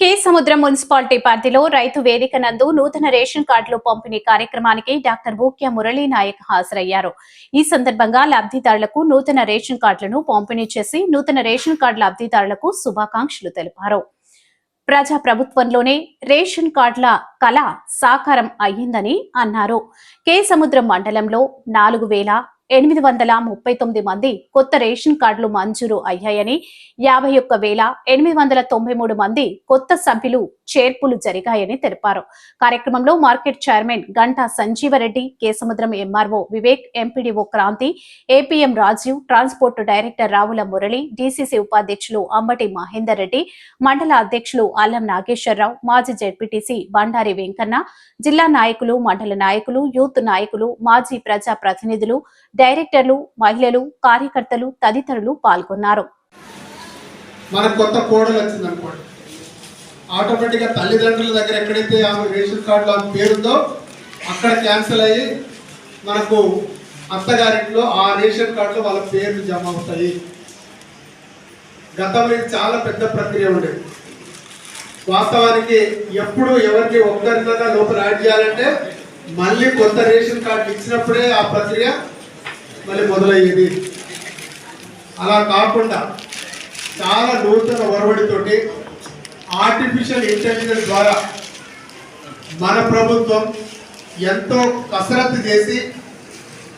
కే సముద్రం మున్సిపాలిటీ పరిధిలో రైతు వేదిక నందు నూతన రేషన్ కార్డులు పంపిణీ కార్యక్రమానికి డాక్టర్ బూక్య మురళీ నాయక్ హాజరయ్యారు. ఈ సందర్భంగా లబ్ధిదారులకు నూతన రేషన్ కార్డులను పంపిణీ చేసి నూతన రేషన్ కార్డు లబ్ధిదారులకు శుభాకాంక్షలు తెలిపారు. ప్రజా ప్రభుత్వంలోనే రేషన్ కార్డుల కళ సాకారం అయ్యిందని అన్నారు. కే సముద్రం మండలంలో నాలుగు వేల ఎనిమిది వందల ముప్పై తొమ్మిది మంది కొత్త రేషన్ కార్డులు మంజూరు అయ్యాయని యాభై ఒక్క వేల ఎనిమిది వందల తొంభై మూడు మంది కొత్త సభ్యులు చేర్పులు జరిగాయని తెలిపారు. కార్యక్రమంలో market chairman Ganta Sanjeevareddy Kesamudram MRO Vivek MPDO Kranti APM Rajiv transport director Ravula Murali DCC ఉపాధ్యక్షులు అంబటి మహేందర్ రెడ్డి మండల అధ్యక్షులు అల్లం నాగేశ్వరరావు మాజీ జెడ్పీటీసీ బండారి వెంకన్న జిల్లా నాయకులు మండల నాయకులు యూత్ నాయకులు మాజీ ప్రజా ప్రతినిధులు డైరెక్టర్లు మహిళలు కార్యకర్తలు తదితరులు పాల్గొన్నారు. మనకు కొత్త కోడలు వచ్చింది అనుకోండి. ఆటోమేటిక్గా తల్లిదండ్రుల దగ్గర ఎక్కడైతే ఆమె రేషన్ కార్డులో ఆమె పేరుందో అక్కడ క్యాన్సిల్ అయ్యి మనకు అత్తగారింట్లో ఆ రేషన్ కార్డులో వాళ్ళ పేర్లు జమ అవుతాయి. గతంలో ఇది చాలా పెద్ద ప్రక్రియ ఉండేది. వాస్తవానికి ఎప్పుడు ఎవరికి ఒక్కరినైనా లోపల యాడ్ చేయాలంటే మళ్ళీ కొత్త రేషన్ కార్డు ఇచ్చినప్పుడే ఆ ప్రక్రియ మళ్ళీ మొదలయ్యేది. అలా కాకుండా చాలా నూతన ఒరవడితోటి ఆర్టిఫిషియల్ ఇంటెలిజెన్స్ ద్వారా మన ప్రభుత్వం ఎంతో కసరత్తు చేసి